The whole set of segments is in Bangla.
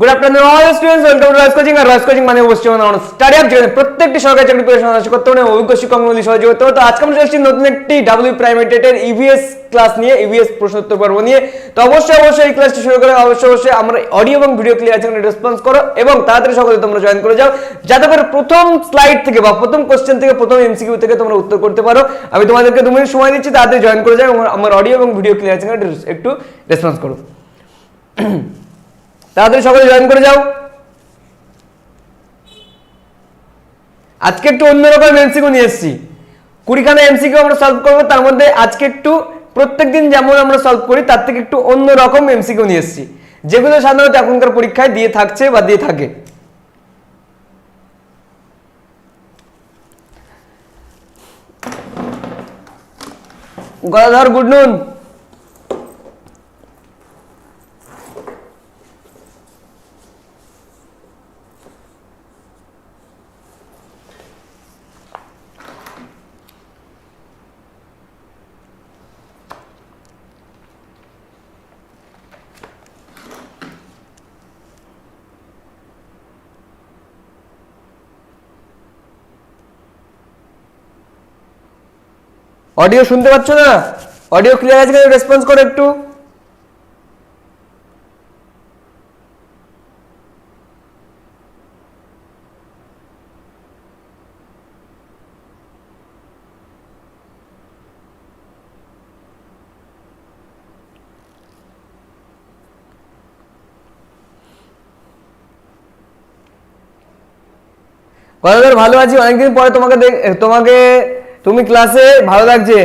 Good afternoon all students welcome to Rice coaching R Rice coaching মানে অবশ্যই মানে স্টাডি আপ যেখানে প্রত্যেকটি সরকারি চাকরি পরীক্ষা সমাধান করতে হবে অভিজ্ঞ শিক্ষকমূলী সহযোগিতা করতে তো আজকে আমরা চলে এসেছি নতুন একটি ডাব্লিউ প্রাইমেটের ইভিএস ক্লাস নিয়ে ইভিএস প্রশ্ন উত্তর পর্ব নিয়ে। তো অবশ্যই অবশ্যই এই ক্লাসটি শুরু করে, অবশ্যই অবশ্যই আমরা অডিও এবং ভিডিও ক্লিয়ার আছে রেসপন্স করো এবং তাড়াতাড়ি সকলে তোমরা জয়েন করে যাও। যাতে করে প্রথম স্লাইড থেকে বা প্রথম কোশ্চেন থেকে, প্রথম এমসিকিউ থেকে তোমরা উত্তর করতে পারো। আমি তোমাদেরকে দু মিনিট সময় দিচ্ছি, তাড়াতাড়ি জয়েন করে যাও আমার অডিও এবং ভিডিও ক্লিয়ার আছে, একটু রেসপন্স করো। তাড়াতাড়ি সকলে জয়েন করে যাও। আজকে একটু অন্যরকম এমসিকিউ নিয়ে এসেছি। কুড়িখানা এমসিকিউ আমরা সলভ করব, তার মধ্যে আজকে একটু প্রত্যেকদিন যেমন আমরা সলভ করি, তার থেকে একটু অন্যরকম এমসিকিউ নিয়ে এসেছি। যেগুলো সাধারণত এখনকার পরীক্ষায় দিয়ে থাকছে বা দিয়ে থাকে। গদাধর গুড নুন। অডিও শুনতে পাচ্ছ না? অডিও ক্লিয়ার আছে রেসপন্স করো একটু। কতদিন ভালো আছি। অনেকদিন পরে তোমাকে তোমাকে তুমি ক্লাসে ভালো লাগছে?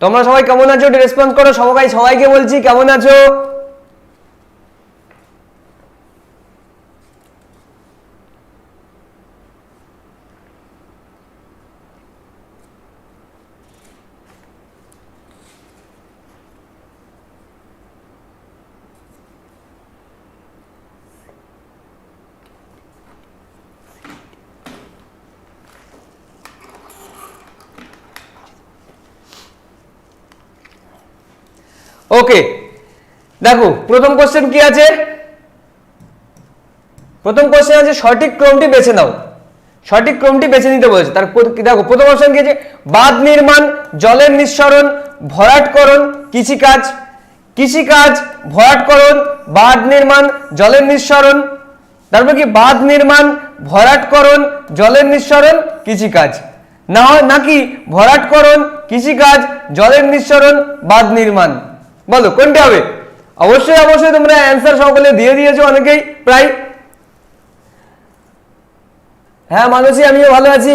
তোমরা সবাই কেমন আছো? রেসপন্স করো। সবাই সবাইকে বলছি, কেমন আছো ওকে দেখো, প্রথম কোশ্চেন কি আছে? প্রথম কোশ্চেন আছে, সঠিক ক্রমটি বেছে নাও। সঠিক ক্রমটি বেছে নিতে বলেছে। তার দেখো, প্রথম অপশন কি আছে? বাঁধ নির্মাণ, জলের নিঃসরণ, ভরাটকরণ, কৃষিকাজ। কৃষিকাজ, ভরাটকরণ, বাঁধ নির্মাণ, জলের নিঃসরণ। তারপর কি, বাঁধ নির্মাণ, ভরাটকরণ, জলের নিঃসরণ, কৃষিকাজ। না হয় নাকি ভরাটকরণ, কৃষিকাজ, জলের নিঃসরণ, বাঁধ নির্মাণ। বলো, কোনটি হবে? অবশ্যই অবশ্যই তোমরা অ্যান্সার সকলে দিয়ে দিয়েছ অনেকেই, প্রায়। হ্যাঁ মানুষই আমিও ভালো আছি।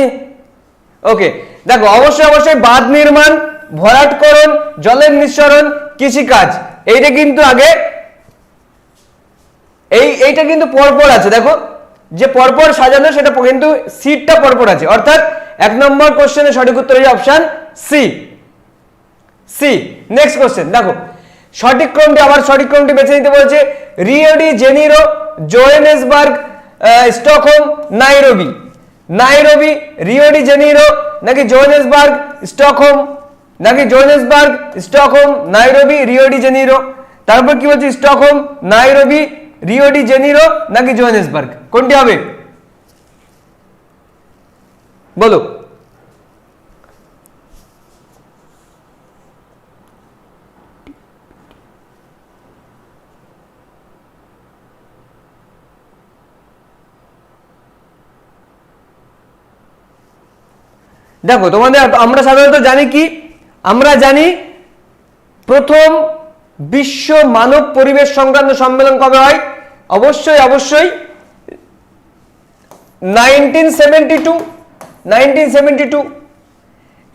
ওকে দেখো, অবশ্যই অবশ্যই বাঁধ নির্মাণ, ভরাটকরণ, জলের নিঃসরণ, কৃষিকাজ, এইটা কিন্তু আগে, এই, এইটা কিন্তু পরপর আছে, দেখো। যে পরপর সাজানো, সেটা কিন্তু সিটটা পরপর আছে। অর্থাৎ, এক নম্বর কোশ্চেনের সঠিক উত্তর হচ্ছে option C C next question দেখো। সঠিক ক্রমটি, আবার সঠিক ক্রমটি বেছে নিতে বলছে Rio de Janeiro, Johannesburg Stockholm, Nairobi. Nairobi Rio de Janeiro, নাকি জোহেনেসবার্গ, স্টকহোম, নাকি Johannesburg, Stockholm, Nairobi Rio de Janeiro? তারপর কি বলছে স্টকহোম, নাইরোবি রিওডি জেনিরো, নাকি জোহেনেসবার্গ? কোনটি হবে? বলো। দেখো, তোমাদের আমরা সাধারণত জানি কি? আমরা জানি প্রথম বিশ্ব মানব পরিবেশ সংক্রান্ত সম্মেলন কবে হয়? অবশ্যই অবশ্যই nineteen seventy two nineteen seventy two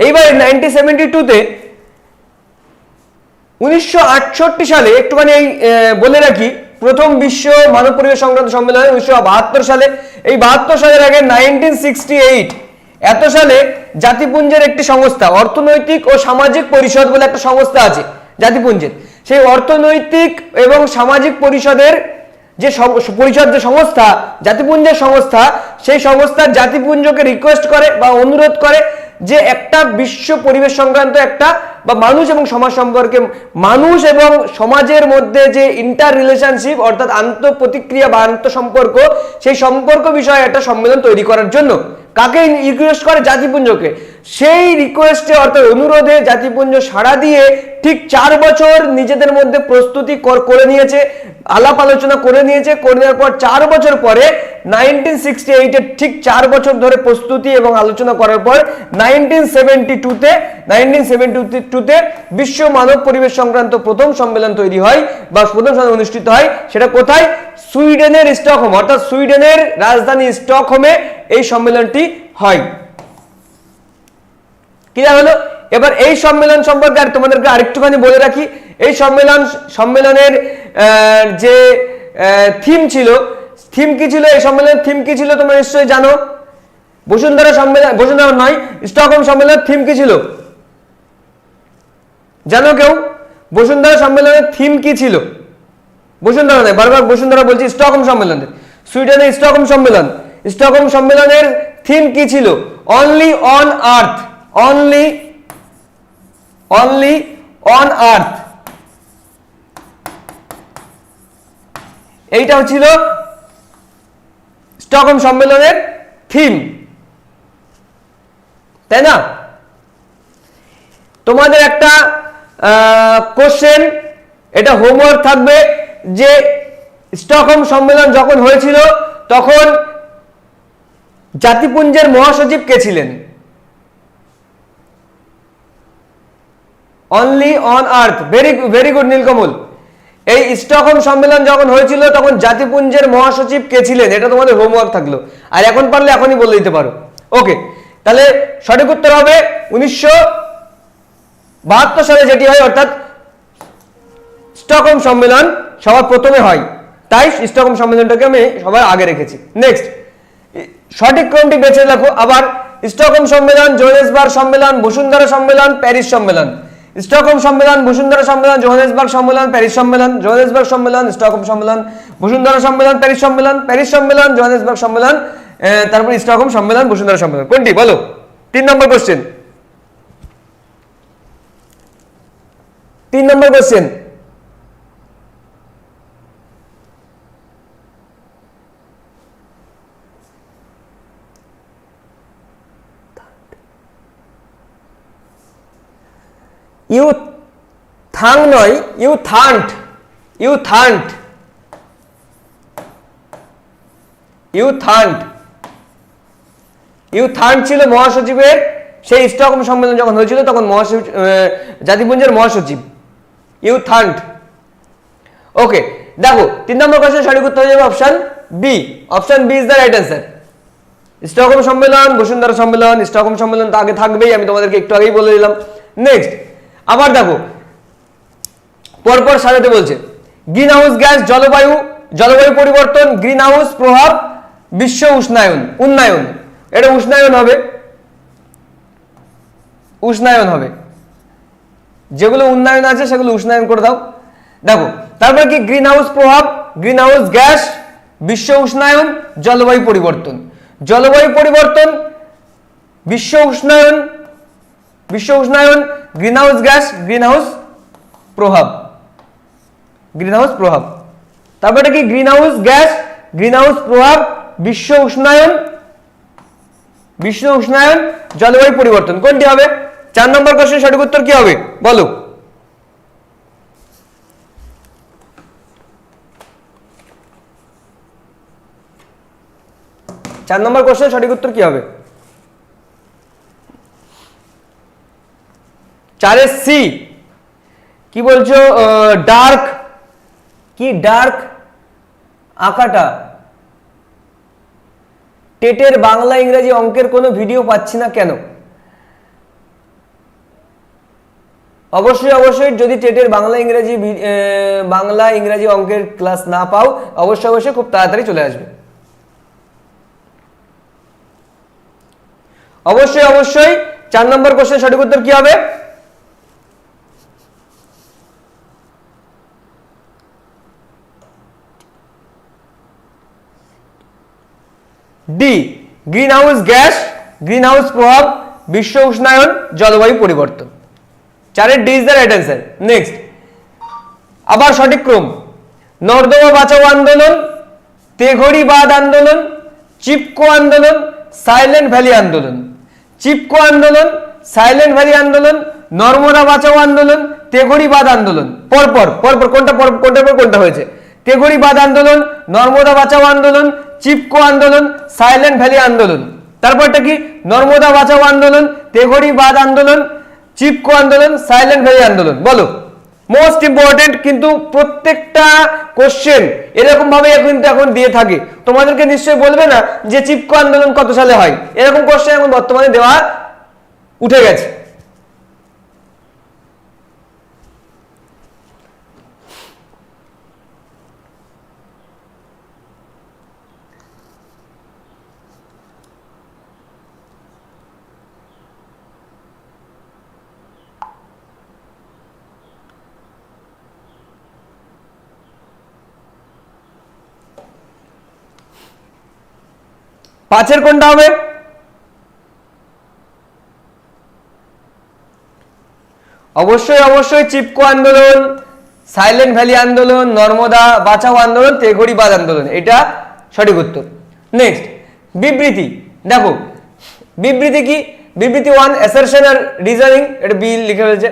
এইবারে নাইনটিন সেভেন্টি টুতে উনিশশো আটষট্টি সালে, একটুখানি এই বলে রাখি, প্রথম বিশ্ব মানব পরিবেশ সংক্রান্ত সম্মেলন উনিশশো বাহাত্তর সালে। এই বাহাত্তর সালের আগে নাইনটিন সিক্সটি এইট এত সালে জাতিপুঞ্জের একটি সংস্থা, অর্থনৈতিক ও সামাজিক পরিষদ বলে একটা সংস্থা আছে জাতিপুঞ্জের। সেই অর্থনৈতিক এবং সামাজিক পরিষদের যে পরিষদ যে সংস্থা, জাতিপুঞ্জের সংস্থা, সেই সংস্থা জাতিপুঞ্জকে রিকোয়েস্ট করে বা অনুরোধ করে যে একটা বিশ্ব পরিবেশ সংক্রান্ত একটা বা মানুষ এবং সমাজ সম্পর্কে মানুষ এবং সমাজের মধ্যে যে ইন্টার রিলেশনশিপ অর্থাৎ আন্তঃপ্রতিক্রিয়া বা আন্তঃসম্পর্ক, সেই সম্পর্ক বিষয়ে একটা সম্মেলন তৈরি করার জন্য। কাকে রিকোয়েস্ট করে? জাতিপুঞ্জকে। সেই রিকোয়েস্টে অর্থাৎ অনুরোধে জাতিপুঞ্জ সাড়া দিয়ে ঠিক চার বছর নিজেদের মধ্যে প্রস্তুতি করে নিয়েছে, আলাপ আলোচনা করে নিয়েছে। করে নেওয়ার পর চার বছর পরে নাইনটিন সিক্সটি এইটের ঠিক চার বছর ধরে প্রস্তুতি এবং আলোচনা করার পর নাইনটিন সেভেন্টি টুতে, নাইনটিন টুতে বিশ্ব মানব পরিবেশ সংক্রান্ত প্রথম সম্মেলন তৈরি হয় বা প্রথম সম্মেলন অনুষ্ঠিত হয়। সেটা কোথায়? সুইডেনের স্টকহোম, অর্থাৎ সুইডেনের রাজধানী স্টকহোমে এই সম্মেলনটি হয়। ক্লিয়ার হলো এবার এই সম্মেলন সম্পর্কে আর তোমাদেরকে আরেকটুখানি বলে রাখি। এই সম্মেলন, সম্মেলনের যে থিম ছিল থিম কি ছিল? এই সম্মেলনের থিম কি ছিল তোমরা নিশ্চয়ই জানো। বসুন্ধরা সম্মেলন বসুন্ধরা নয়, স্টকহোম সম্মেলনের থিম কি ছিল? জানো কেউ? বসুন্ধরা সম্মেলনের থিম কি ছিল? বসুন্ধরা নয়, বারবার বসুন্ধরা বলছি, স্টকহোম সম্মেলনের সুইডেনের স্টকহোম সম্মেলন। স্টকহোম সম্মেলনের থিম কি ছিল? Only on earth only only on earth এইটা ছিল স্টকহোম সম্মেলনের থিম। তাই না? তোমাদের একটা কোশ্চেন এটা হোমওয়ার্ক থাকবে যে স্টকহোম সম্মেলন যখন হয়েছিল, তখন জাতিপুঞ্জের মহাসচিব কে ছিলেন? Only on earth very very good Nilkamal. এই স্টকহোম সম্মেলন যখন হয়েছিল, তখন জাতিপুঞ্জের মহাসচিব কে ছিলেন? এটা তোমাদের হোমওয়ার্ক থাকল। আর এখন পারলে এখনই বলে দিতে পারো। ওকে তাহলে সঠিক উত্তর হবে উনিশশো বাহাত্তর সালে যেটি হয়, অর্থাৎ স্টকহোম সম্মেলন সবার প্রথমে হয়। তাই স্টকহোম সম্মেলনটাকে আমি সবার আগে রেখেছি। নেক্সট সঠিক ক্রমটি বেছে রাখো। আবার স্টকহোম সম্মেলন, জোহানেসবার্গ সম্মেলন, বসুন্ধরা সম্মেলন, প্যারিস সম্মেলন। স্টকহোম সম্মেলন, বসুন্ধরা সম্মেলন, জোহানেসবার্গ সম্মেলন, প্যারিস সম্মেলন, জোহানেসবার্গ সম্মেলন, স্টকহোম সম্মেলন, বসুন্ধরা সম্মেলন, প্যারিস সম্মেলন প্যারিস সম্মেলন, জোহানেসবার্গ সম্মেলন তারপর স্টকহোম সম্মেলন, বসুন্ধরা সম্মেলন। কোনটি? বলো। তিন নম্বর কোশ্চেন তিন নম্বর কোশ্চেন ইউ থাং নয়, U Thant U Thant. U Thant. U Thant ছিল মহাসচিবের, সেই স্টকহোম সম্মেলন যখন হয়েছিল, তখন মহাসচিব জাতিপুঞ্জের মহাসচিব। ইউ থান্ট। ওকে, দেখো, তিন নম্বর কোশ্চেন সঠিক উত্তর হয়ে যাবে option B option B is the right answer Stockholm সম্মেলন, বসুন্ধরা সম্মেলন, স্টকহোম সম্মেলন তো আগে থাকবেই, আমি তোমাদেরকে একটু আগেই বলে দিলাম। নেক্সট আবার দেখো, পরপর সাজাতে বলছে গ্রিন হাউস গ্যাস জলবায়ু জলবায়ু পরিবর্তন গ্রিন হাউস প্রভাব, বিশ্ব উষ্ণায়ন, উন্নয়ন। এটা উষ্ণায়ন হবে। উষ্ণায়ন হবে। যেগুলো উন্নয়ন আছে, সেগুলো উষ্ণায়ন করে দাও। দেখো, তারপর কি? গ্রিন হাউস প্রভাব গ্রিন হাউস গ্যাস বিশ্ব উষ্ণায়ন, জলবায়ু পরিবর্তন। জলবায়ু পরিবর্তন, বিশ্ব উষ্ণায়ন বিশ্ব উষ্ণায়ন green house gas green house প্রভাব। গ্রিন হাউস প্রভাব। তারপরে কি? Green house gas green house প্রভাব, বিশ্ব উষ্ণায়ন বিশ্ব উষ্ণায়ন, জলবায়ু পরিবর্তন। কোনটি হবে? চার নম্বর কোশ্চেন সঠিক উত্তর কি হবে? বলো। চার নম্বর কোশ্চেন সঠিক উত্তর কি হবে? চারের সি। কি বলছো? ডার্ক। কি ডার্ক? আঁকাটা। টেটের বাংলা ইংরেজি অঙ্কের কোনো ভিডিও পাচ্ছি না কেন? অবশ্যই অবশ্যই, যদি টেটের বাংলা ইংরেজি বাংলা ইংরেজি অঙ্কের ক্লাস না পাও, অবশ্যই অবশ্যই খুব তাড়াতাড়ি চলে আসবে। অবশ্যই অবশ্যই, চার নম্বর কোশ্চেন সঠিক উত্তর কি হবে? D green house gas green house প্রভাব, বিশ্ব উষ্ণায়ন, জলবায়ু পরিবর্তন। চারের D is the right answer next আবার সঠিক ক্রম। নর্দমা বাঁচাও আন্দোলন, তেঘড়ি বাদ আন্দোলন, চিপকো আন্দোলন সাইলেন্ট ভ্যালি আন্দোলন। চিপকো আন্দোলন সাইলেন্ট ভ্যালি আন্দোলন, নর্মদা বাঁচাও আন্দোলন, তেঘড়ি বাদ আন্দোলন। পরপর পরপর, কোনটা পর কোনটার পর, কোনটা হয়েছে? তেঘড়ি বাদ আন্দোলন, নর্মদা বাঁচাও আন্দোলন চিপকো আন্দোলন, সাইলেন্ট ভ্যালি আন্দোলন। তারপরটা কি? নর্মদা বাঁচাও আন্দোলন, তেঘড়ি বাদ আন্দোলন, চিপকো আন্দোলন, সাইলেন্ট ভ্যালি আন্দোলন। বলো। মোস্ট ইম্পর্টেন্ট কিন্তু প্রত্যেকটা কোশ্চেন এরকম ভাবে কিন্তু এখন দিয়ে থাকে। তোমাদেরকে নিশ্চয়ই বলবে না যে চিপকো আন্দোলন কত সালে হয়? এরকম কোশ্চেন এখন বর্তমানে দেওয়া উঠে গেছে। পাঁচের কোনটা হবে? অবশ্যই অবশ্যই চিপকো আন্দোলন, সাইলেন্ট ভ্যালি আন্দোলন, নর্মদা বাঁচাও আন্দোলন তেঘড়ি বাদ আন্দোলন, এটা সঠিক উত্তর। নেক্সট বিবৃতি। দেখো, বিবৃতি কি? বিবৃতি ওয়ান অ্যাসারশন আর রিজনিং এটা বি লিখে রয়েছে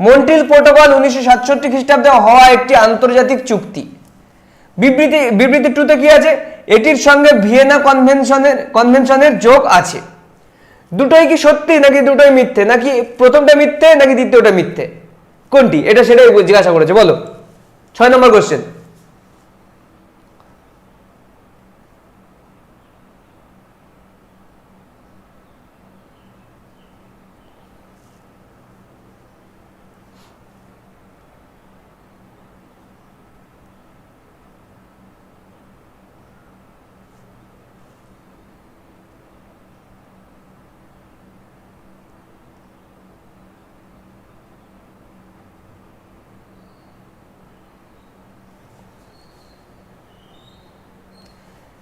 মন্ট্রিল প্রোটোকল উনিশশো সাতষট্টি খ্রিস্টাব্দে হওয়া একটি আন্তর্জাতিক চুক্তি। বিবৃতি বিবৃতি টুতে কি আছে? এটির সঙ্গে ভিয়েনা কনভেনশনের কনভেনশনের যোগ আছে। দুটোই কি সত্যি নাকি দুটোই মিথ্যে? নাকি প্রথমটা মিথ্যে নাকি দ্বিতীয়টা মিথ্যে? কোনটি? এটা সেটাই জিজ্ঞাসা করেছে, বলো। ছয় নম্বর কোশ্চেন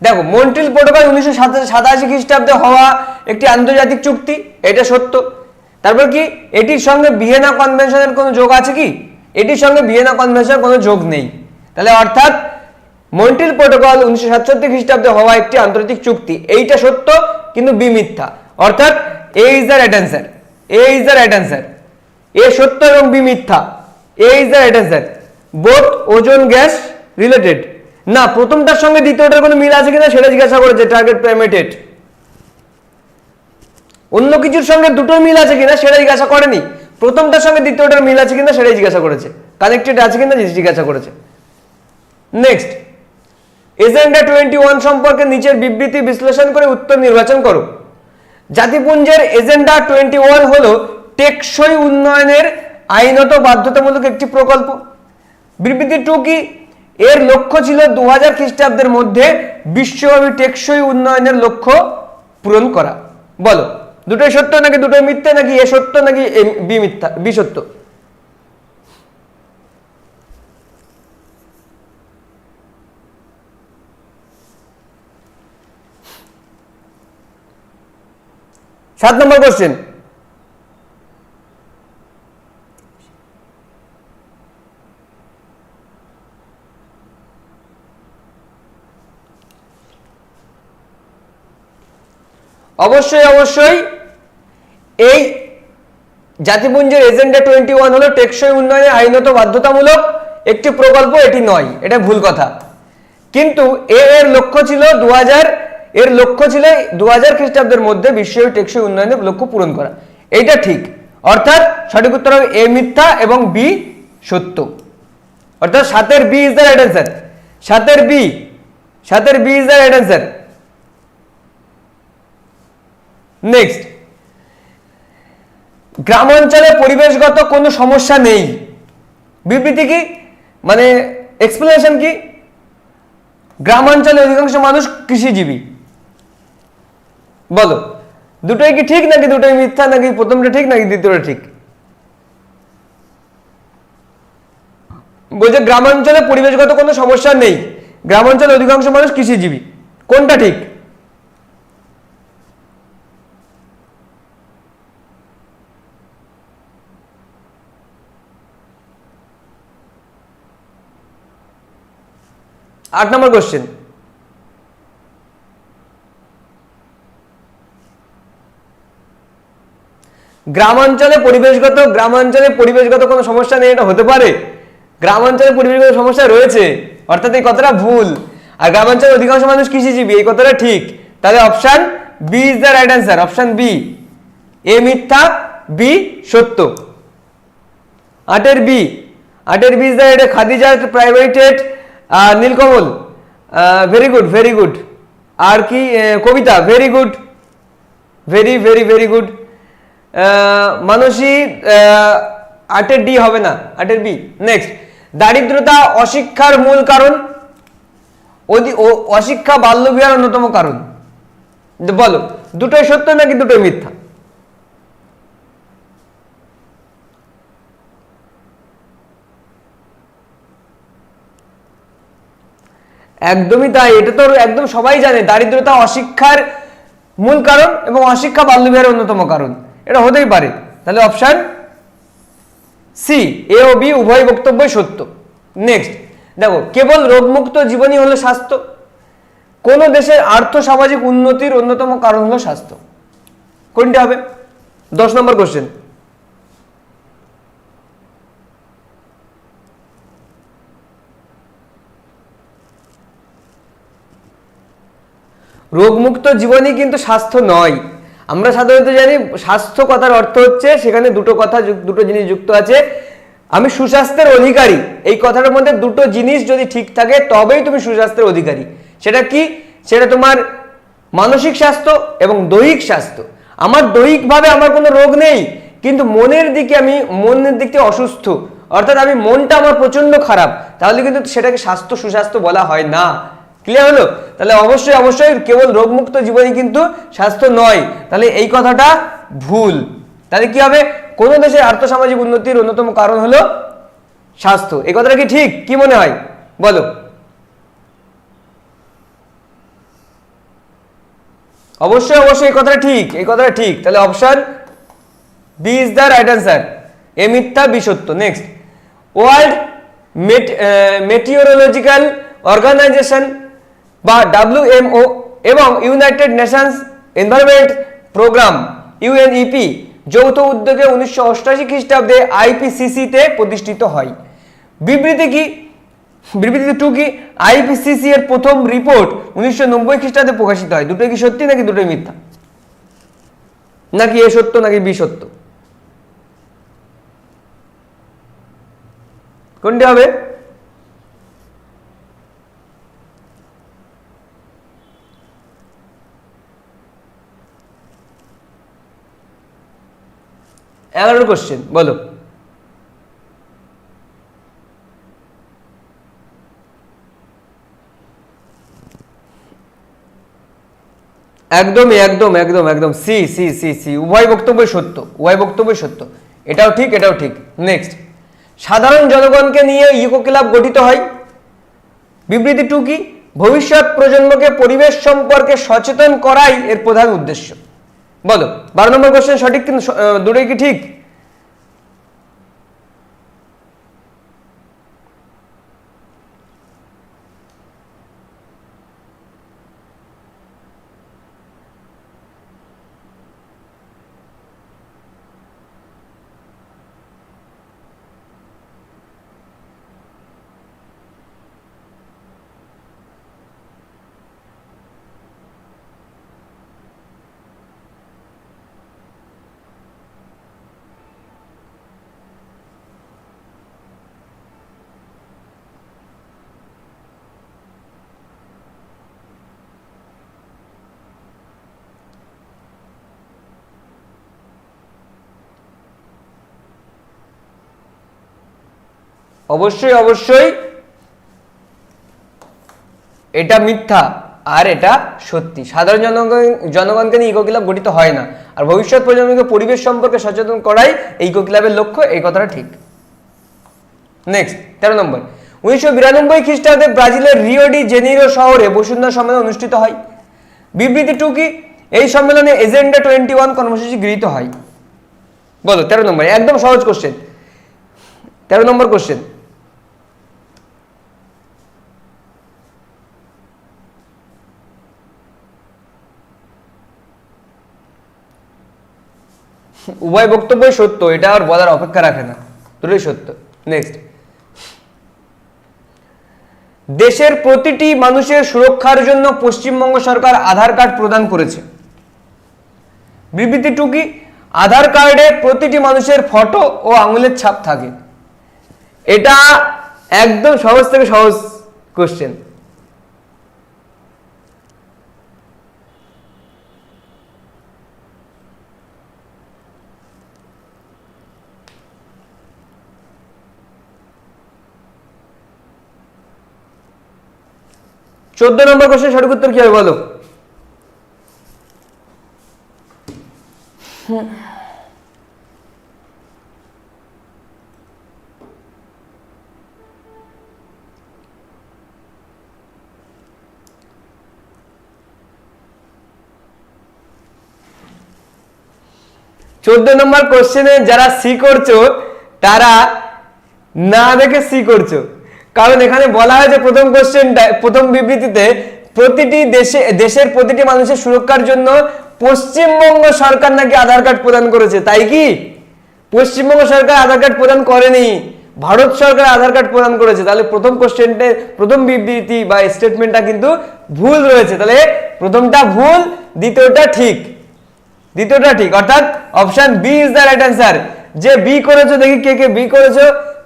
দেখো, মন্ট্রিল প্রোটোকল উনিশশো সাতাশি খ্রিস্টাব্দে হওয়া একটি আন্তর্জাতিক চুক্তি, এটা সত্য। তারপর কি, এটির সঙ্গে ভিয়েনা কনভেনশনের কোনো যোগ আছে কি? এটির সঙ্গে ভিয়েনা কনভেনশনের কোনো যোগ নেই। তাহলে অর্থাৎ, মন্ট্রিল প্রোটোকল উনিশশো সাতষট্টি খ্রিস্টাব্দে হওয়া একটি আন্তর্জাতিক চুক্তি। এইটা সত্য, কিন্তু বি মিথ্যা অর্থাৎ A is the right answer A is the right answer A সত্য এবং বি মিথ্যা A is the right answer both ozone gas related না, প্রথমটার সঙ্গে দ্বিতীয়টার কোনো মিল আছে কিনা সেটা জিজ্ঞাসা করেছে টার্গেট প্রাইমেটেড অন্য কিছুর সঙ্গে দুটোর মিল আছে কিনা সেটা জিজ্ঞাসা করেনি। প্রথমটার সঙ্গে দ্বিতীয়টার মিল আছে কিনা সেটাই জিজ্ঞাসা করেছে। কানেক্টেড আছে কিনা জিজ্ঞাসা করেছে। নেক্সট এজেন্ডা টোয়েন্টি ওয়ান সম্পর্কে নিচের বিবৃতি বিশ্লেষণ করে উত্তর নির্বাচন করো। জাতিপুঞ্জের এজেন্ডা টোয়েন্টি ওয়ান হল টেকসই উন্নয়নের আইনত বাধ্যতামূলক একটি প্রকল্প। বিবৃতি টু কি? এর লক্ষ্য ছিল দু হাজার খ্রিস্টাব্দের মধ্যে বিশ্বব্যাপী টেকসই উন্নয়নের লক্ষ্য পূরণ করা। বলো, দুটোই সত্য নাকি দুটোই মিথ্যে, নাকি এ সত্য নাকি এ বি মিথ্যা, বি সত্য? সাত নম্বর কোশ্চেন অবশ্যই অবশ্যই। এই জাতিপুঞ্জের এজেন্ডা টোয়েন্টি ওয়ান হলো টেকসই উন্নয়নের আইনত বাধ্যতামূলক একটি প্রকল্প, এটি নয়, এটা ভুল কথা। কিন্তু এর লক্ষ্য ছিল দু হাজার এর লক্ষ্য ছিল দু হাজার খ্রিস্টাব্দের মধ্যে বিশ্বের টেকসই উন্নয়নের লক্ষ্য পূরণ করা। এইটা ঠিক। অর্থাৎ সঠিক উত্তর হবে এ মিথ্যা এবং বি সত্য। অর্থাৎ সাতের B is the right answer সাতের বি সাতের B is the right answer next গ্রামাঞ্চলে পরিবেশগত কোনো সমস্যা নেই। বিবৃতি কি? মানে এক্সপ্লেনেশন কি? গ্রামাঞ্চলে অধিকাংশ মানুষ কৃষিজীবী। বলো, দুটোই কি ঠিক নাকি দুটোই মিথ্যা নাকি প্রথমটা ঠিক নাকি দ্বিতীয়টা ঠিক? বলছে গ্রামাঞ্চলে পরিবেশগত কোনো সমস্যা নেই। গ্রামাঞ্চলে অধিকাংশ মানুষ কৃষিজীবী। কোনটা ঠিক? আট নম্বর কোশ্চেন গ্রামাঞ্চলে পরিবেশগত গ্রামাঞ্চলে পরিবেশগত কোনো সমস্যা নেই, এটা হতে পারে। গ্রামাঞ্চলে পরিবেশগত সমস্যা রয়েছে, অর্থাৎ এই কথাটা ভুল। আর গ্রামাঞ্চলে অধিকাংশ মানুষ কৃষিজীবী, এই কথাটা ঠিক। তাহলে option B is the right answer option B A মিথ্যা বি সত্য। আটের বি আটের B is the right Khadija প্রাইভেটেড Nilkamal very good very good আর কি Kabita very good very very very good Mansi আটের ডি হবে না, আটের বি নেক্সট দারিদ্রতা অশিক্ষার মূল কারণ অশিক্ষা বাল্যবিহার অন্যতম কারণ। বলো, দুটোই সত্য নাকি দুটোই মিথ্যা? একদমই তাই, এটা তো একদম সবাই জানে, দারিদ্রতা অশিক্ষার মূল কারণ এবং অশিক্ষা বাল্যবিহারের অন্যতম কারণ। এটা হতেই পারে। তাহলে অপশন সি এ ও বি উভয় বক্তব্যই সত্য। নেক্সট দেখো, কেবল রোগমুক্ত জীবনই হলো স্বাস্থ্য। কোন দেশের আর্থ সামাজিক উন্নতির অন্যতম কারণ হলো স্বাস্থ্য। কোনটা হবে? দশ নম্বর কোশ্চেন রোগমুক্ত জীবনই কিন্তু স্বাস্থ্য নয়। আমরা সাধারণত জানি স্বাস্থ্য কথার অর্থ হচ্ছে সেখানে দুটো কথা দুটো জিনিস যুক্ত আছে। আমি সুস্বাস্থ্যের অধিকারী। এই কথাটার মধ্যে দুটো জিনিস যদি ঠিক থাকে, তবেই তুমি সুস্বাস্থ্যের অধিকারী। সেটা কি? সেটা তোমার মানসিক স্বাস্থ্য এবং দৈহিক স্বাস্থ্য। আমার দৈহিকভাবে আমার কোনো রোগ নেই, কিন্তু মনের দিকে আমি, মনের দিক থেকে অসুস্থ। অর্থাৎ আমি মনটা আমার প্রচণ্ড খারাপ। তাহলে কিন্তু সেটাকে স্বাস্থ্য সুস্বাস্থ্য বলা হয় না। ক্লিয়ার হলো? তাহলে অবশ্যই অবশ্যই কেবল রোগমুক্ত জীবনই কিন্তু স্বাস্থ্য নয়। তাহলে এই কথাটা ভুল। তাহলে কি হবে? কোন দেশের আর্থসামাজিক উন্নতির অন্যতম কারণ হলো স্বাস্থ্য। এই কথাটা কি ঠিক? কি মনে হয়? বলো। অবশ্যই অবশ্যই এই কথাটা ঠিক। এই কথাটা ঠিক। তাহলে option B is the right answer A মিথ্যা, B next World Meteorological Organization বা ডাব্লিউএমও এবং United Nations Environment Programme UNEP যৌথ উদ্যোগে উনিশশো অষ্টাশি খ্রিস্টাব্দে আইপিসিসিতে প্রতিষ্ঠিত হয়। বিবৃতি কি? বিবৃতি টু কি? আইপিসিসি এর প্রথম রিপোর্ট উনিশশো নব্বই খ্রিস্টাব্দে প্রকাশিত হয়। দুটোই কি সত্যি নাকি দুটোই মিথ্যা? নাকি এ সত্য, নাকি বি সত্য? কোনটি হবে? এগারো কোশ্চেন বলো। একদমই, একদম একদম একদম। C C C C. উভয় বক্তব্যই সত্য, উভয় বক্তব্যই সত্য। এটাও ঠিক এটাও ঠিক। নেক্সট সাধারণ জনগণকে নিয়ে ইকো ক্লাব গঠিত হয়। বিবৃতি টু কি? ভবিষ্যৎ প্রজন্মকে পরিবেশ সম্পর্কে সচেতন করাই এর প্রধান উদ্দেশ্য। বলো বারো নম্বর কোশ্চেন সঠিক কিন্তু দূরে দুটোই কি ঠিক? অবশ্যই অবশ্যই। এটা মিথ্যা আর এটা সত্যি। সাধারণ জনগণ, জনগণকে নিয়ে ইকো ক্লাব গঠিত হয় না। আর ভবিষ্যৎ প্রজন্মকে পরিবেশ সম্পর্কে সচেতন করাই ইকো ক্লাবের লক্ষ্য, এই কথাটা ঠিক। নেক্সট তেরো নম্বর। উনিশশো বিরানব্বই খ্রিস্টাব্দে ব্রাজিলের রিও ডি জেনিরো শহরে বসুন্ধরা সম্মেলন অনুষ্ঠিত হয়। বিবৃতি টু কি এই সম্মেলনে এজেন্ডা টোয়েন্টি ওয়ান কর্মসূচি গৃহীত হয়। বলো, তেরো নম্বর, একদম সহজ কোশ্চেন তেরো নম্বর কোশ্চেন উভয় বক্তব্যই সত্য, এটা আর বলার অপেক্ষা রাখে না। দুটোই সত্য। নেক্সট দেশের প্রতিটি মানুষের সুরক্ষার জন্য পশ্চিমবঙ্গ সরকার আধার কার্ড প্রদান করেছে। বিবৃতি টু কি? আধার কার্ডে প্রতিটি মানুষের ফটো ও আঙুলের ছাপ থাকে। এটা একদম সহজ থেকে সহজ কোশ্চেন চোদ্দ নম্বর কোশ্চেন সঠিক উত্তর কি হবে বলো? চোদ্দ নম্বর কোশ্চেনে যারা সি করছ, তারা না দেখে সি করছ। কারণ এখানে বলা হয় যে প্রথম কোশ্চেনটা প্রথম বিবৃতিতে প্রতিটি দেশে, দেশের প্রতিটি মানুষের সুরক্ষার জন্য পশ্চিমবঙ্গ সরকার নাকি আধার কার্ড প্রদান করেছে, তাই কি? পশ্চিমবঙ্গ সরকার আধার কার্ড প্রদান করেনি, ভারত সরকার আধার কার্ড প্রদান করেছে, তাহলে প্রথম কোশ্চেনটা প্রথম বিবৃতি বা স্টেটমেন্টটা কিন্তু ভুল রয়েছে, তাহলে প্রথমটা ভুল, দ্বিতীয়টা ঠিক। দ্বিতীয়টা ঠিক, অর্থাৎ option B is the right answer যে বি করেছ দেখি কে কে বি করেছ,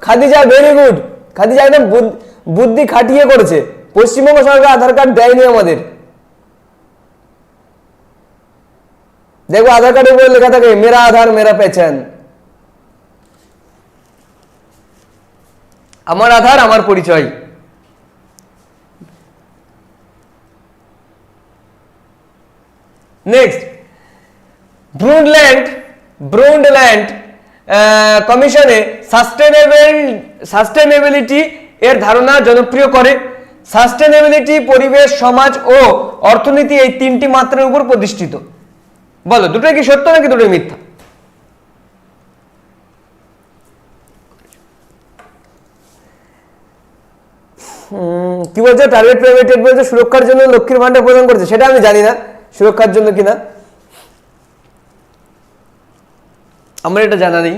খাদিজা ভেরি গুড খাদিজা একদম বুদ- বুদ্ধি খাটিয়ে করেছে। পশ্চিমবঙ্গ সরকার আধার কার্ড দেয়নি আমাদের। দেখো, আধার কার্ডের উপরে লেখা থাকে, মেরা আধার, মেরা পেছন। আমার আধার, আমার পরিচয়। নেক্সট ব্রুন্ডল্যান্ড ব্রুন্ডল্যান্ড কমিশনে সাস্টেনেবল সাস্টেনেবিলিটি এর ধারণা জনপ্রিয় করে। সাস্টেনেবিলিটি পরিবেশ, সমাজ ও অর্থনীতি এই তিনটি মাত্রার উপর প্রতিষ্ঠিত। বলো, দুটোই কি সত্য নাকি দুটোই মিথ্যা? কি বলছে? টার্গেট প্রাইভেটেড বলছে, সুরক্ষার জন্য লক্ষ্মীর ভান্ডার প্রদান করছে। সেটা আমি জানি না, সুরক্ষার জন্য কিনা আমার এটা জানা নেই।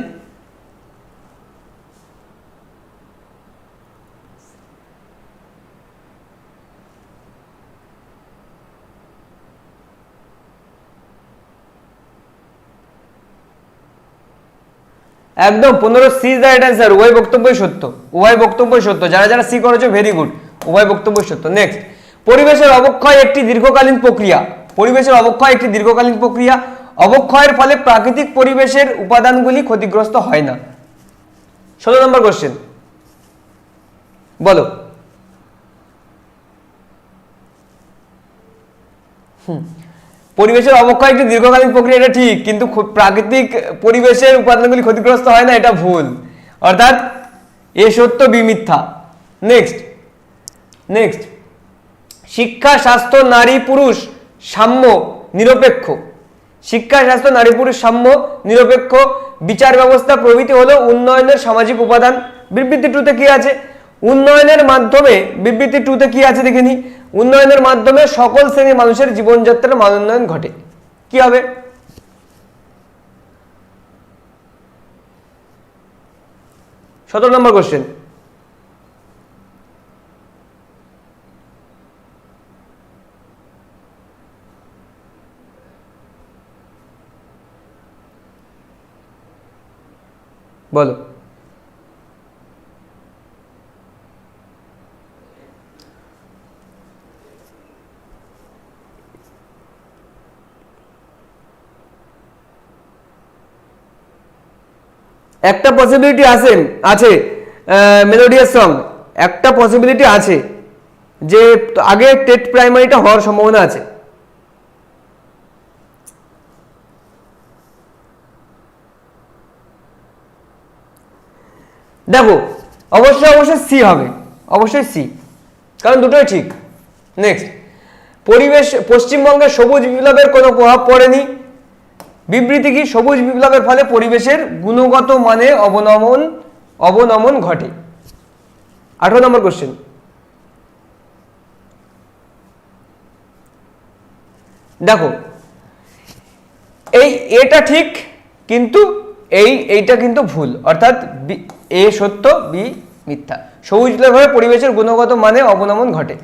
একদম, পনেরো সি দ্য রাইট অ্যান্সার উভয় বক্তব্যই সত্য। উভয় বক্তব্যই সত্য। যারা যারা সি করেছ ভেরি গুড উভয় বক্তব্যই সত্য। নেক্সট পরিবেশের অবক্ষয় একটি দীর্ঘকালীন প্রক্রিয়া। পরিবেশের অবক্ষয় একটি দীর্ঘকালীন প্রক্রিয়া। অবক্ষয়ের ফলে প্রাকৃতিক পরিবেশের উপাদানগুলি ক্ষতিগ্রস্ত হয় না। ষোলো নম্বর কোশ্চেন বলো। পরিবেশের অবক্ষয় একটি দীর্ঘকালীন প্রক্রিয়া, এটা ঠিক, কিন্তু প্রাকৃতিক পরিবেশের উপাদানগুলি ক্ষতিগ্রস্ত হয় না, এটা ভুল। অর্থাৎ, এ সত্য, বি মিথ্যা। নেক্সট নেক্সট শিক্ষা, স্বাস্থ্য, নারী, পুরুষ, সাম্য, নিরপেক্ষ। শিক্ষা, স্বাস্থ্য, নারী, পুরুষ, সাম্য, নিরপেক্ষ, বিচার ব্যবস্থা প্রভৃতি হলো উন্নয়নের সামাজিক উপাদান। বিবৃতি টুতে কি আছে? উন্নয়নের মাধ্যমে, বিবৃতি টুতে কি আছে দেখে উন্নয়নের মাধ্যমে সকল শ্রেণির মানুষের জীবনযাত্রার মান উন্নয়ন ঘটে। কি হবে? সতেরো নম্বর কোশ্চেন বলো। একটা পসিবিলিটি আছে আছে মেলোডিয়াস সং একটা পসিবিলিটি আছে, যে আগে টেট প্রাইমারিটা হওয়ার সম্ভাবনা আছে। দেখো, অবশ্যই অবশ্যই সি হবে। অবশ্যই সি কারণ দুটোই ঠিক। নেক্সট পরিবেশ পশ্চিমবঙ্গের সবুজ বিপ্লবের কোনো প্রভাব পড়েনি। বিবৃতি কি? সবুজ বিপ্লবের ফলে পরিবেশের গুণগত মানে অবনমন অবনমন ঘটে। আঠারো নম্বর কোশ্চেন দেখো, এই, এটা ঠিক, কিন্তু এই, এইটা কিন্তু ভুল। অর্থাৎ এ সত্য, বি মিথ্যা। সবুজ বিপ্লবের পরিবেশের গুণগত মানে অবনমন ঘটে।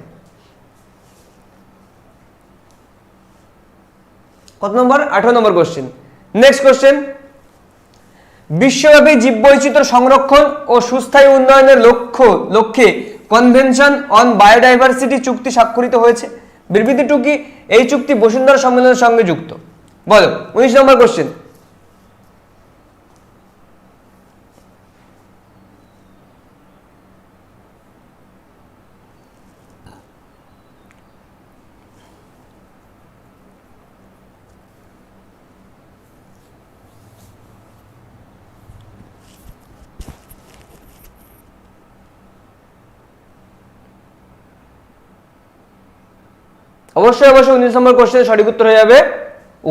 কত নম্বর? আঠারো নম্বর কোশ্চেন নেক্সট কোশ্চেন বিশ্বব্যাপী জীববৈচিত্র্য সংরক্ষণ ও সুস্থায়ী উন্নয়নের লক্ষ্য, লক্ষ্যে কনভেনশন অন বায়োডাইভার্সিটি চুক্তি স্বাক্ষরিত হয়েছে। বিবৃতি টু এই চুক্তি বসুন্ধরা সম্মেলনের সঙ্গে যুক্ত। বলো, উনিশ নম্বর কোশ্চেন অবশ্যই অবশ্যই উনিশ নম্বর কোশ্চেন সঠিক উত্তর হয়ে যাবে।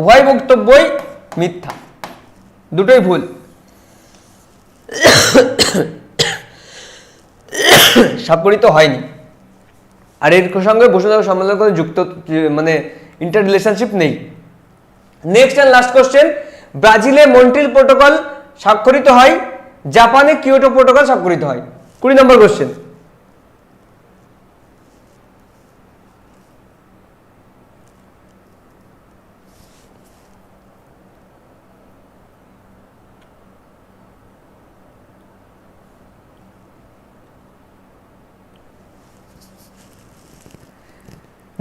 উভয় বক্তব্যই মিথ্যা। দুটোই ভুল। স্বাক্ষরিত হয়নি। আর এর সঙ্গে বসুন্ধরা সম্মেলন কোনো যুক্ত মানে ইন্টার রিলেশনশিপ নেই। নেক্সট অ্যান্ড লাস্ট কোশ্চেন ব্রাজিলে মন্ট্রিল প্রোটোকল স্বাক্ষরিত হয়, জাপানে কিয়োটো প্রোটোকল স্বাক্ষরিত হয়। কুড়ি নম্বর কোশ্চেন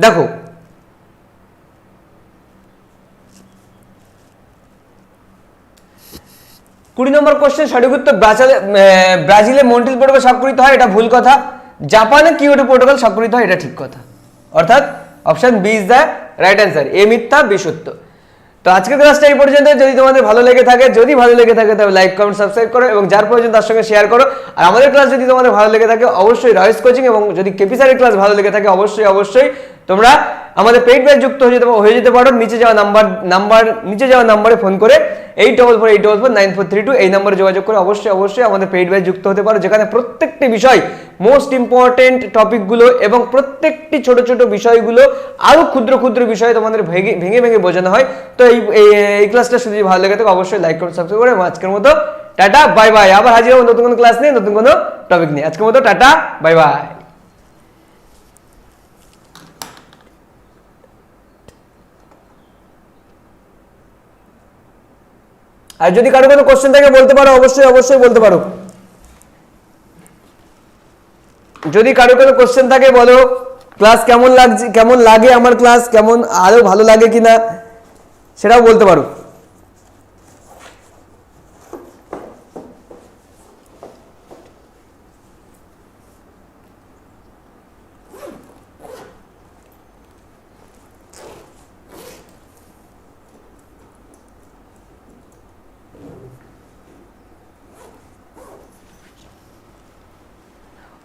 দেখো। কুড়ি নম্বর কোশ্চেন সঠিক উত্তর ব্রাজিলে মন্ট্রিল প্রোটোকল স্বাক্ষরিত হয়, এটা ভুল কথা। জাপানে কিয়োটো প্রোটোকল স্বাক্ষরিত হয়, এটা ঠিক কথা। অর্থাৎ option B is the right answer A মিথ্যা, বি তো আজকের ক্লাসটা এই পর্যন্ত, যদি তোমাদের ভালো লেগে থাকে, যদি ভালো লেগে থাকে তবে লাইক কমেন্ট সাবস্ক্রাইব করো এবং যার প্রয়োজন তার সঙ্গে শেয়ার করো। আর আমাদের ক্লাস যদি তোমাদের ভালো লেগে থাকে, অবশ্যই রয়েস কোচিং এবং যদি কেপি ক্লাস ভালো লেগে থাকে, অবশ্যই অবশ্যই তোমরা আমাদের পেইড ব্যাচ যুক্ত হয়ে যেতে হয়ে যেতে পারো। নিচে যাওয়া নাম্বার নাম্বার নিচে যাওয়া নাম্বারে ফোন করে eight double four eight double four nine four three two এই নাম্বারে যোগাযোগ করে অবশ্যই অবশ্যই আমাদের পেইড ব্যাচ যুক্ত হতে পারো, যেখানে প্রত্যেকটি বিষয় মোস্ট ইম্পর্টেন্ট টপিকগুলো এবং প্রত্যেকটি ছোট ছোট বিষয়গুলো আরও ক্ষুদ্র ক্ষুদ্র বিষয় তোমাদের ভেঙে ভেঙে ভেঙে বোঝানো হয়। তো এই, এই- ক্লাসটা যদি ভালো লেগে থাকে অবশ্যই লাইক করে সাবস্ক্রাইব করে আজকের মতো টাটা বাই বাই আবার হাজির হব নতুন কোনো ক্লাস নিয়ে, নতুন কোনো টপিক নিয়ে। আজকের মতো টাটা বাই বাই আর যদি কারও কোনো কোশ্চেন থাকে, বলতে পারো, অবশ্যই অবশ্যই বলতে পারো। যদি কারও কোনো কোশ্চেন থাকে, বলো ক্লাস কেমন লাগছে, কেমন লাগে আমার ক্লাস কেমন, আরও ভালো লাগে কিনা, সেটাও বলতে পারো।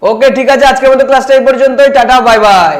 ওকে ঠিক আছে আজকের মতো ক্লাসটা এই পর্যন্তই টাটা বাই বাই